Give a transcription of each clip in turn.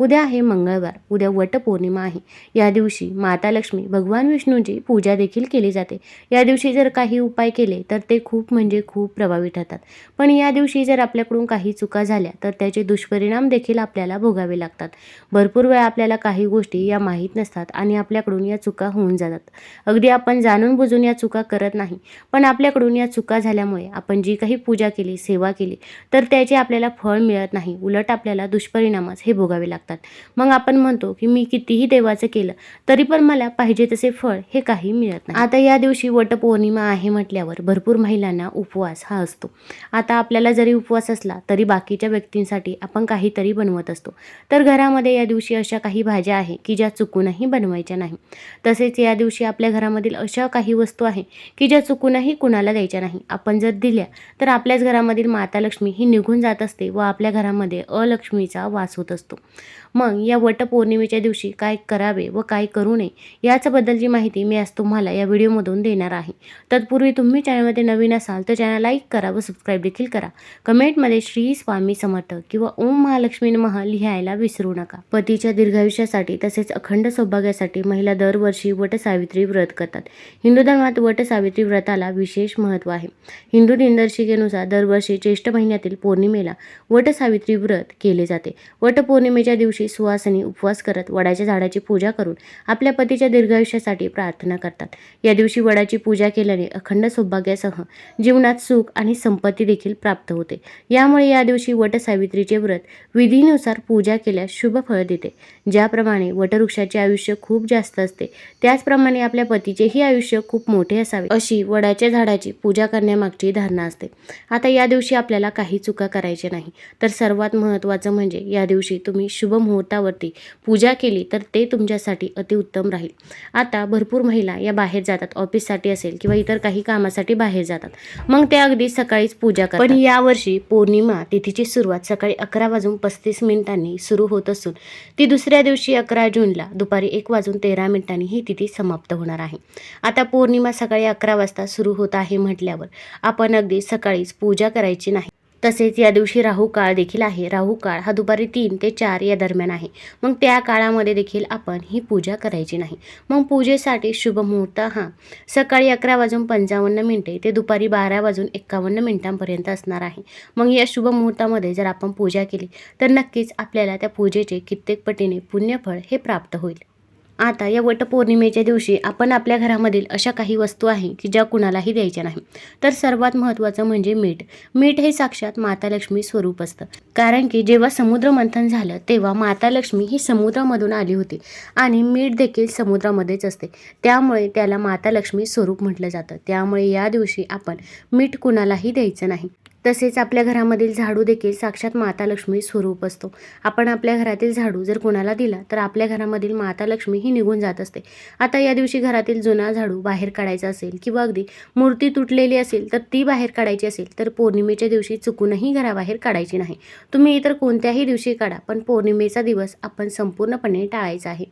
उद्या आहे मंगळवार उद्या वटपौर्णिमा आहे. या दिवशी माता लक्ष्मी भगवान विष्णूंची पूजा देखील केली जाते. या दिवशी जर काही उपाय केले तर ते खूप म्हणजे खूप प्रभावी ठरतात. पण या दिवशी जर आपल्याकडून काही चुका झाल्या तर त्याचे दुष्परिणाम देखील आपल्याला भोगावे लागतात. भरपूर वेळा आपल्याला काही गोष्टी या माहीत नसतात आणि आपल्याकडून या चुका होऊन जातात. अगदी आपण जाणून बुजून या चुका करत नाही पण आपल्याकडून या चुका झाल्यामुळे आपण जी काही पूजा केली सेवा केली तर त्याचे आपल्याला फळ मिळत नाही. उलट आपल्याला दुष्परिणामच हे भोगावे लागतात. मग आपण म्हणतो की मी कितीही देवाचं केलं तरी पण मला पाहिजे तसे फळ हे काही मिळत नाही. आता या दिवशी वटपौर्णिमा आहे म्हटल्यावर भरपूर महिलांना उपवास हा असतो. आता आपल्याला जरी उपवास असला तरी बाकीच्या व्यक्तींसाठी आपण काहीतरी बनवत असतो. तर घरामध्ये या दिवशी अशा काही भाज्या आहे की ज्या चुकूनही बनवायच्या नाही. तसेच या दिवशी आपल्या घरामधील अशा काही वस्तू आहे की ज्या चुकूनही कुणाला द्यायच्या नाही. आपण जर दिल्या तर आपल्याच घरामधील माता लक्ष्मी ही निघून जात असते व आपल्या घरामध्ये अलक्ष्मीचा वास होत असतो. मग या वटपौर्णिमेच्या दिवशी काय करावे व काय करू नये याच्याबद्दलची माहिती मी आज तुम्हाला या व्हिडिओमधून देणार आहे. तत्पूर्वी तुम्ही चॅनलमध्ये नवीन असाल तर चॅनल लाईक करा व सबस्क्राईब देखील करा. कमेंटमध्ये श्री स्वामी समर्थ किंवा ओम महालक्ष्मी महा लिहायला विसरू नका. पतीच्या दीर्घायुष्यासाठी तसेच अखंड सौभाग्यासाठी महिला दरवर्षी वटसावित्री व्रत करतात. हिंदू धर्मात वटसावित्री व्रताला विशेष महत्त्व आहे. हिंदू दिनदर्शिकेनुसार दरवर्षी ज्येष्ठ महिन्यातील पौर्णिमेला वटसावित्री व्रत केले जाते. वटपौर्णिमेच्या दिवशी सुवासनी उपवास करत वडाच्या झाडाची पूजा करून आपल्या पतीच्या दीर्घायुष्यासाठी प्रार्थना करतात. या दिवशी वडाची पूजा केल्याने अखंड सौभाग्यासह जीवनात सुख आणि संपत्ती देखील प्राप्त होते. यामुळे या दिवशी वटसावित्रीचे व्रत विधीनुसार पूजा केल्यास शुभ फळ देते. ज्याप्रमाणे वटवृक्षाचे आयुष्य खूप जास्त असते त्याचप्रमाणे आपल्या पतीचेही आयुष्य खूप मोठे असावे अशी वडाच्या झाडाची पूजा करण्यामागची धारणा असते. आता या दिवशी आपल्याला काही चुका करायच्या नाही तर सर्वात महत्त्वाचं म्हणजे या दिवशी तुम्ही शुभ मुहूर्तावरती पूजा केली तर ते तुमच्यासाठी अतिउत्तम राहील. आता भरपूर महिला या बाहेर जातात ऑफिससाठी असेल किंवा इतर काही कामासाठी बाहेर जातात. मग ते अगदी सकाळीच पूजा करतात. पण यावर्षी पौर्णिमा तिथीची सुरुवात सकाळी अकरा वाजून पस्तीस मिनिटांनी सुरू होत असून ती दुसऱ्या दिवशी अकरा जूनला दुपारी एक वाजून तेरा मिनिटांनी ही तिथी समाप्त होणार आहे. आता पौर्णिमा सकाळी अकरा वाजता सुरू होत आहे म्हटल्यावर आपण अगदी सकाळीच पूजा करायची नाही. तसेच या दिवशी राहू काळ देखील आहे. राहू काळ हा दुपारी तीन ते चार या दरम्यान आहे. मग त्या काळामध्ये देखील आपण ही पूजा करायची नाही. मग पूजेसाठी शुभ मुहूर्त हा सकाळी अकरा वाजून पंचावन्न मिनिटे ते दुपारी बारा वाजून एक्कावन्न मिनिटांपर्यंत असणार आहे. मग या शुभ मुहूर्तामध्ये जर आपण पूजा केली तर नक्कीच आपल्याला त्या पूजेचे कित्येक पटीने पुण्यफळ हे प्राप्त होईल. आता या वटपौर्णिमेच्या दिवशी आपण आपल्या घरामधील अशा काही वस्तू आहे की ज्या कुणालाही द्यायच्या नाही. तर सर्वात महत्त्वाचं म्हणजे मीठ. मीठ हे साक्षात माता लक्ष्मी स्वरूप असतं. कारण की जेव्हा समुद्र मंथन झालं तेव्हा माता लक्ष्मी ही समुद्रामधून आली होती. आणि मीठ देखील समुद्रामध्येच असते. त्यामुळे त्याला माता लक्ष्मी स्वरूप म्हटलं जातं. त्यामुळे या दिवशी आपण मीठ कुणालाही द्यायचं नाही. तसेच आपल्या घरामधील झाडू देखील साक्षात माता लक्ष्मी स्वरूप असतो. आपण आपल्या घरातील झाडू जर कोणाला दिला तर आपल्या घरामधील माता लक्ष्मी ही निघून जात असते. आता या दिवशी घरातील जुना झाडू बाहेर काढायचा असेल किंवा अगदी मूर्ती तुटलेली असेल तर ती बाहेर काढायची असेल तर पौर्णिमेच्या दिवशी चुकूनही घराबाहेर काढायची नाही. तुम्ही इतर कोणत्याही दिवशी काढा पण पौर्णिमेचा दिवस आपण संपूर्णपणे टाळायचा आहे.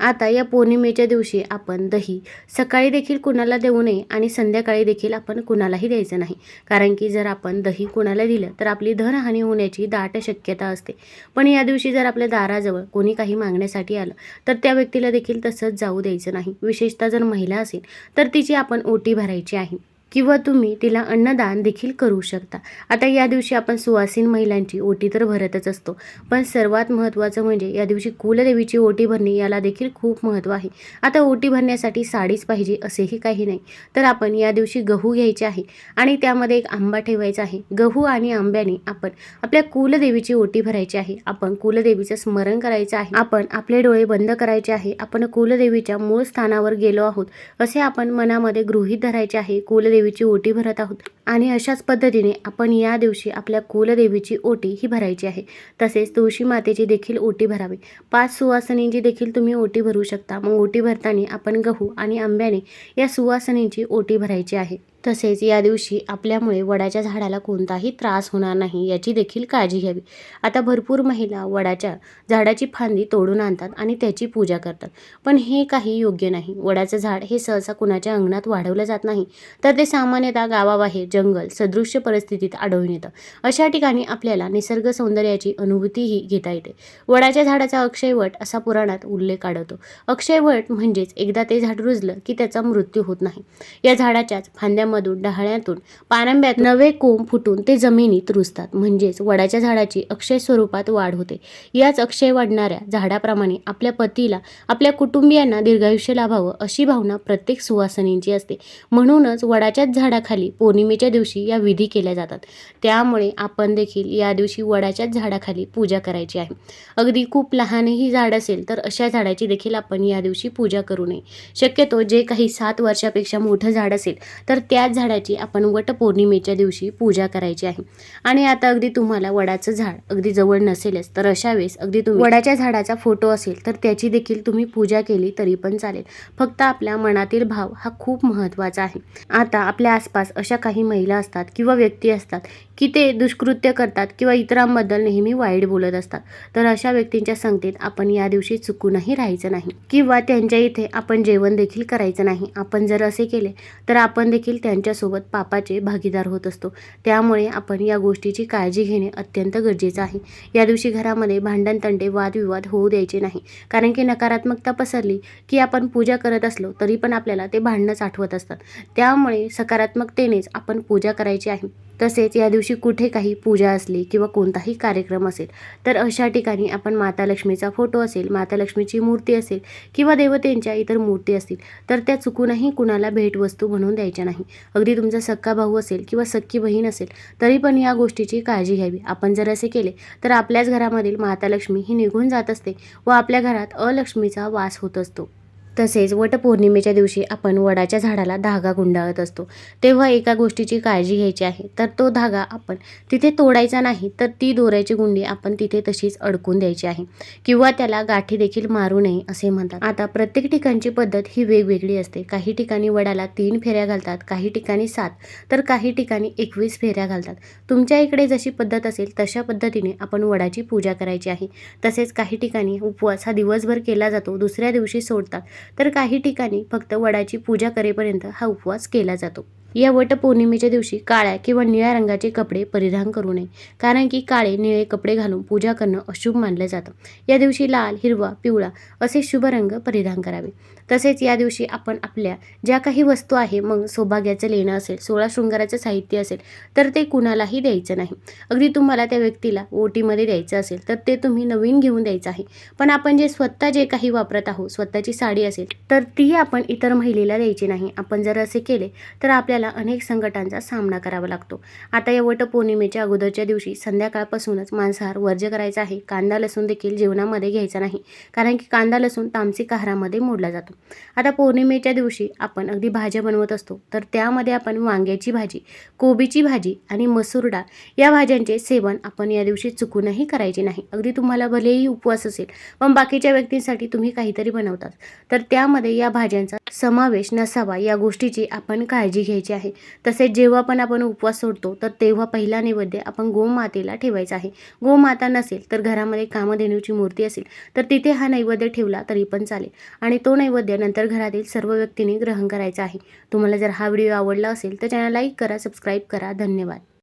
आता या पौर्णिमेच्या दिवशी आपण दही सकाळी देखील कुणाला देऊ नये आणि संध्याकाळी देखील आपण कुणालाही द्यायचं नाही. कारण की जर आपण दही कुणाला दिलं तर आपली धनहानी होण्याची दाट शक्यता असते. पण या दिवशी जर आपल्या दाराजवळ कोणी काही मागण्यासाठी आलं तर त्या व्यक्तीला देखील तसंच जाऊ द्यायचं नाही. विशेषतः जर महिला असेल तर तिची आपण ओटी भरायची आहे. किंवा तुम्ही तिला अन्नदान देखील करू शकता. आता या दिवशी आपण सुवासीन महिलांची ओटी तर भरतच असतो. पण सर्वात महत्त्वाचं म्हणजे या दिवशी कुलदेवीची ओटी भरणे याला देखील खूप महत्त्व आहे. आता ओटी भरण्यासाठी साडीच पाहिजे असेही काही नाही. तर आपण या दिवशी गहू घ्यायचे आहे आणि त्यामध्ये एक आंबा ठेवायचा आहे. गहू आणि आंब्याने आपण आपल्या कुलदेवीची ओटी भरायची आहे. आपण कुलदेवीचं स्मरण करायचं आहे. आपण आपले डोळे बंद करायचे आहे. आपण कुलदेवीच्या मूळ स्थानावर गेलो आहोत. असे आपण मनामध्ये गृहीत धरायचे आहे. कुलदेवी देवीची ओटी भरत आहोत. आणि अशाच पद्धतीने आपण या दिवशी आपल्या कुलदेवीची ओटी ही भरायची आहे. तसेच तुळशी मातेची देखील ओटी भरावी. पाच सुवासनींची देखील तुम्ही ओटी भरू शकता. मग ओटी भरताना आपण गहू आणि आंब्याने या सुवासनींची ओटी भरायची आहे. तसेच या दिवशी आपल्यामुळे वडाच्या झाडाला कोणताही त्रास होणार नाही याची देखील काळजी घ्यावी. आता भरपूर महिला वडाच्या झाडाची फांदी तोडून आणतात आणि त्याची पूजा करतात. पण हे काही योग्य नाही. वडाचं झाड हे सहसा कुणाच्या अंगणात वाढवलं जात नाही तर ते सामान्यतः गावाबाहेर जंगल सदृश्य परिस्थितीत आढळून येतं. अशा ठिकाणी आपल्याला निसर्ग सौंदर्याची अनुभूतीही घेता येते. वडाच्या झाडाचा अक्षयवट असा पुराणात उल्लेख आढळतो. अक्षयवट म्हणजेच एकदा ते झाड रुजलं की त्याचा मृत्यू होत नाही. या झाडाच्याच मधून डहाळ्यातून पारंब्यात नवे कोंब फुटून ते जमिनीत रुजतात. म्हणजेच वडाच्या झाडाची अक्षय स्वरूपात वाढ होते. याच अक्षय वाढणाऱ्या झाडाप्रमाणे आपल्या पतीला आपल्या कुटुंबियांना दीर्घायुष्य लाभावं अशी भावना प्रत्येक सुवासनींची असते. म्हणूनच वडाच्याच झाडाखाली पौर्णिमेच्या दिवशी या विधी केल्या जातात. त्यामुळे आपण देखील या दिवशी वडाच्याच झाडाखाली पूजा करायची आहे. अगदी खूप लहानही झाड असेल तर अशा झाडाची देखील आपण या दिवशी पूजा करू नये. शक्यतो जे काही सात वर्षापेक्षा मोठं झाड असेल तर त्या त्याच झाडाची आपण वटपौर्णिमेच्या दिवशी पूजा करायची आहे. आणि आता अगदी तुम्हाला वडाचं झाड अगदी जवळ नसेलच तर अशा वेळेस अगदी तुम्ही वडाच्या झाडाचा फोटो असेल तर त्याची देखील तुम्ही पूजा केली तरी पण चालेल. फक्त आपल्या मनातील भाव हा खूप महत्त्वाचा आहे. आता आपल्या आसपास अशा काही महिला असतात किंवा व्यक्ती असतात की ते दुष्कृत्य करतात किंवा इतरांबद्दल नेहमी वाईट बोलत असतात तर अशा व्यक्तींच्या संगतीत आपण या दिवशी चुकूनही राहायचं नाही. किंवा त्यांच्या इथे आपण जेवण देखील करायचं नाही. आपण जर असे केले तर आपण देखील त्या त्यांच्यासोबत पापाचे भागीदार होत असतो. त्यामुळे आपण या गोष्टीची काळजी घेणे अत्यंत गरजेचं आहे. या दिवशी घरामध्ये भांडणतंडे वादविवाद होऊ द्यायचे नाही. कारण की नकारात्मकता पसरली की आपण पूजा करत असलो तरी पण आपल्याला ते भांडणंच आठवत असतात. त्यामुळे सकारात्मकतेनेच आपण पूजा करायची आहे. तसेच या दिवशी कुठे काही पूजा असली किंवा कोणताही कार्यक्रम असेल तर अशा ठिकाणी आपण माता लक्ष्मीचा फोटो असेल माता लक्ष्मीची मूर्ती असेल किंवा देवतेंच्या इतर मूर्ती असतील तर त्या चुकूनही कुणाला भेटवस्तू म्हणून द्यायच्या नाही. अगदी तुमचा सक्का भाऊ असेल किंवा सक्की बहीण असेल तरी पण या गोष्टीची काळजी घ्यावी. आपण जर असे केले तर आपल्याच घरामधील माता लक्ष्मी ही निघून जात असते व आपल्या घरात अलक्ष्मीचा वास होत असतो. तसेच वटपौर्णिमेच्या दिवशी आपण वडाच्या झाडाला धागा गुंडाळत असतो. तेव्हा एका गोष्टीची काळजी घ्यायची आहे तर तो धागा आपण तिथे तोडायचा नाही तर ती दोऱ्याची गुंडी आपण तिथे तशीच अडकून द्यायची आहे. किंवा त्याला गाठी देखील मारू नये असे म्हणतात. आता प्रत्येक ठिकाणची पद्धत ही वेगवेगळी असते. काही ठिकाणी वडाला तीन फेऱ्या घालतात काही ठिकाणी सात तर काही ठिकाणी एकवीस फेऱ्या घालतात. तुमच्या इकडे जशी पद्धत असेल तशा पद्धतीने आपण वडाची पूजा करायची आहे. तसेच काही ठिकाणी उपवास हा दिवसभर केला जातो दुसऱ्या दिवशी सोडतात. तर काही ठिकाणी फक्त वडाची पूजा करेपर्यंत हा उपवास केला जातो. या वटपौर्णिमेच्या दिवशी काळ्या किंवा निळ्या रंगाचे कपडे परिधान करू नये. कारण की काळे निळे कपडे घालून पूजा करणं अशुभ मानलं जातं. या दिवशी लाल हिरवा पिवळा असे शुभ रंग परिधान करावे. तसेच या दिवशी आपण आपल्या ज्या काही वस्तू आहे मग सौभाग्याचं लेणं असेल सोळा शृंगाराचं साहित्य असेल तर ते कुणालाही द्यायचं नाही. अगदी तुम्हाला त्या व्यक्तीला ओटीमध्ये द्यायचं असेल तर ते तुम्ही नवीन घेऊन द्यायचं आहे. पण आपण जे स्वतः जे काही वापरत आहोत स्वतःची साडी असेल तर ती आपण इतर महिलेला द्यायची नाही. आपण जर असे केले तर आपल्याला अनेक संकटांचा सामना करावा लागतो. आता या वटपौर्णिमेच्या अगोदरच्या दिवशी संध्याकाळपासूनच मांसाहार वर्ज्य करायचा आहे. कांदा लसूण देखील जेवणामध्ये घ्यायचा नाही कारण की कांदा लसूण तामसिक आहारामध्ये मोडला जातो. आता पौर्णिमेच्या दिवशी आपण अगदी भाज्या बनवत असतो तर त्यामध्ये आपण वांग्याची भाजी कोबीची भाजी आणि मसूर डाळ या भाज्यांचे सेवन आपण या दिवशी चुकूनही करायचे नाही. अगदी तुम्हाला भलेही उपवास असेल पण बाकीच्या व्यक्तींसाठी तुम्ही काहीतरी बनवतात. तर त्यामध्ये या भाज्यांचा समावेश नसावा या गोष्टीची आपण काळजी घ्यायची आहे. तसेच जेव्हा पण आपण उपवास सोडतो तर तेव्हा पहिला नैवेद्य आपण गोमातेला ठेवायचा आहे. गोमाता नसेल तर घरामध्ये कामधेनूची मूर्ती असेल तर तिथे हा नैवेद्य ठेवला तरी पण चालेल. आणि तो नैवेद्य नंतर घरातील सर्व व्यक्तींनी ग्रहण करायचा आहे. तुम्हाला जर हा व्हिडिओ आवडला असेल तर चॅनल लाईक करा सबस्क्राईब करा. धन्यवाद.